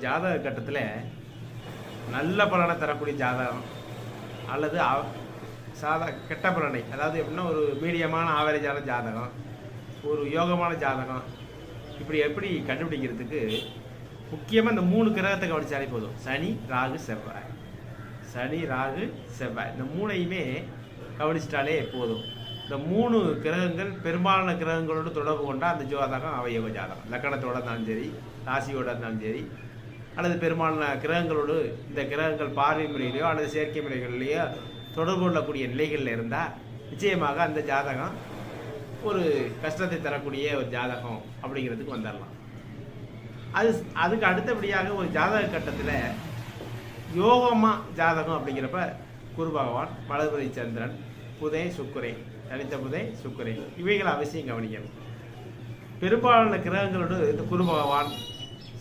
ஜாதக கட்டத்தில் நல்ல பலனை தரக்கூடிய ஜாதகம் அல்லது அவ- சாதா கெட்ட பலனை அதாவது எப்படின்னா ஒரு மீடியமான ஆவரேஜான ஜாதகம் ஒரு யோகமான ஜாதகம் இப்படி எப்படி கண்டுபிடிக்கிறதுக்கு முக்கியமாக இந்த மூணு கிரகத்தை கவனிச்சாலே போதும். சனி ராகு செவ்வாய். சனி ராகு செவ்வாய். இந்த மூணையுமே கவனிச்சிட்டாலே போதும். இந்த மூணு கிரகங்கள் பெரும்பாலான கிரகங்களோடு தொடர்பு கொண்டால் அந்த ஜாதகம் அவயோக ஜாதகம். லக்கணத்தோட இருந்தாலும் சரி ராசியோட இருந்தாலும் சரி அல்லது பெரும்பாலான கிரகங்களோடு இந்த கிரகங்கள் பார்வை முறையிலையோ அல்லது செயற்கை முறைகளிலேயோ தொடர்பு கொள்ளக்கூடிய நிலைகளில் இருந்தால் நிச்சயமாக அந்த ஜாதகம் ஒரு கஷ்டத்தை தரக்கூடிய ஒரு ஜாதகம் அப்படிங்கிறதுக்கு வந்துடலாம் அது அதுக்கு அடுத்தபடியாக ஒரு ஜாதக கட்டத்தில் யோகமாக ஜாதகம் அப்படிங்கிறப்ப குரு பகவான் வளர்புரை சந்திரன் புதை சுக்குரை தனித்த புதை சுக்குரை இவைகளை அவசியம் கவனிக்கணும். பெரும்பாலான கிரகங்களோடு இந்த குரு பகவான்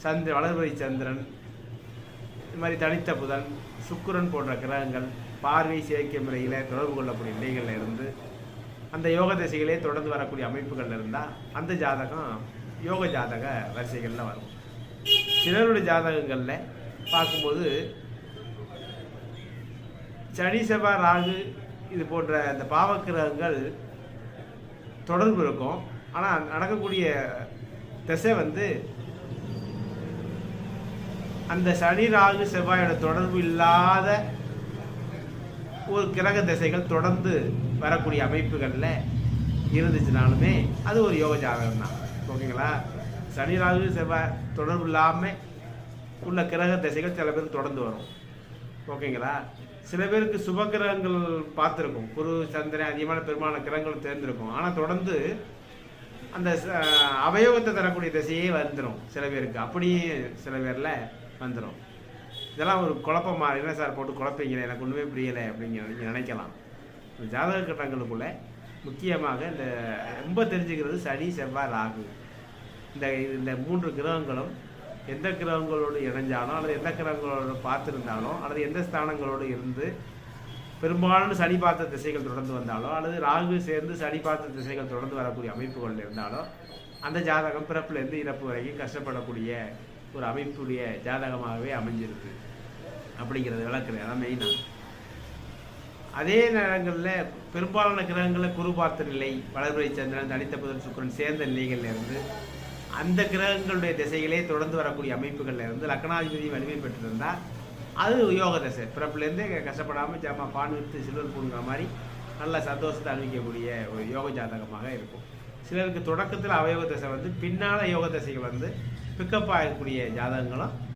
சந்திர வளர்பதி சந்திரன் இது மாதிரி தனித்த புதன் சுக்குரன் போன்ற கிரகங்கள் பார்வை சேர்க்கை முறையில் தொடர்பு கொள்ளக்கூடிய நிலைகளில் இருந்து அந்த யோக திசைகளே தொடர்ந்து வரக்கூடிய அமைப்புகள் இருந்தால் அந்த ஜாதகம் யோக ஜாதக வரிசைகளில் வரும். சிலருடைய ஜாதகங்களில் பார்க்கும்போது சனி செவ்வாய் ராகு இது போன்ற இந்த பாவக்கிரகங்கள் தொடர்பு இருக்கும். ஆனால் நடக்கக்கூடிய திசை வந்து அந்த சனி ராகு செவ்வாயோட தொடர்பு இல்லாத ஒரு கிரக திசைகள் தொடர்ந்து வரக்கூடிய அமைப்புகளில் இருந்துச்சுனாலுமே அது ஒரு யோக ஜாதகம் தான் ஓகேங்களா? சனி ராகு செவ்வாய் தொடர்பு இல்லாமல் உள்ள கிரக திசைகள் சில பேர் தொடர்ந்து வரும். ஓகேங்களா? சில பேருக்கு சுப கிரகங்கள் பார்த்துருக்கும். குரு சந்திரன் அதிகமான பெரும்பாலான கிரகங்கள் தேர்ந்திருக்கும். ஆனால் தொடர்ந்து அந்த அவயோகத்தை தரக்கூடிய திசையே வந்துடும் சில பேருக்கு. அப்படியே சில பேரில் வந்துடும் இதெல்லாம் ஒரு குழப்பமாக என்ன சார் போட்டு குழப்பீங்களே? எனக்கு ஒன்றுமே புரியலை அப்படிங்க நீங்கள் நினைக்கலாம். இந்த ஜாதக கட்டங்களுக்குள்ளே முக்கியமாக இந்த ரொம்ப தெரிஞ்சுக்கிறது சனி செவ்வாய் ராகு. இந்த இந்த மூன்று கிரகங்களும் எந்த கிரகங்களோடு இணைஞ்சாலும் அல்லது எந்த கிரகங்களோடு பார்த்துருந்தாலும் அல்லது எந்த ஸ்தானங்களோடு இருந்து பெரும்பாலும் சனி பார்த்த திசைகள் தொடர்ந்து வந்தாலோ அல்லது ராகு சேர்ந்து சனி பார்த்த திசைகள் தொடர்ந்து வரக்கூடிய அமைப்புகள் இருந்தாலோ அந்த ஜாதகம் பிறப்புலேருந்து இறப்பு வரைக்கும் கஷ்டப்படக்கூடிய ஒரு அமைப்புடைய ஜாதகமாகவே அமைஞ்சிருக்கு அப்படிங்கிறது விளக்குறேன். அதான் மெயினாக அதே நேரங்களில் பெரும்பாலான கிரகங்களில் குரு பார்த்த நிலை வளர்பிறை சந்திரன் தனித்த புதன் சுக்கிரன் சேர்ந்த நிலைகள்லேருந்து அந்த கிரகங்களுடைய திசைகளே தொடர்ந்து வரக்கூடிய அமைப்புகளில் இருந்து லக்னாதிபதி வலிமை பெற்றிருந்தால் அது யோக திசை. பிறப்புலேருந்தே கஷ்டப்படாமல் ஜாமா பான் வித்து சில்வர் பூங்கிற மாதிரி நல்ல சந்தோஷத்தை அனுபவிக்கக்கூடிய ஒரு யோக ஜாதகமாக இருக்கும். சிலருக்கு தொடக்கத்தில் அவயோக திசை வந்து பின்னால் யோக திசைகள் வந்து பிக்கப் ஆகக்கூடிய ஜாதகங்களும்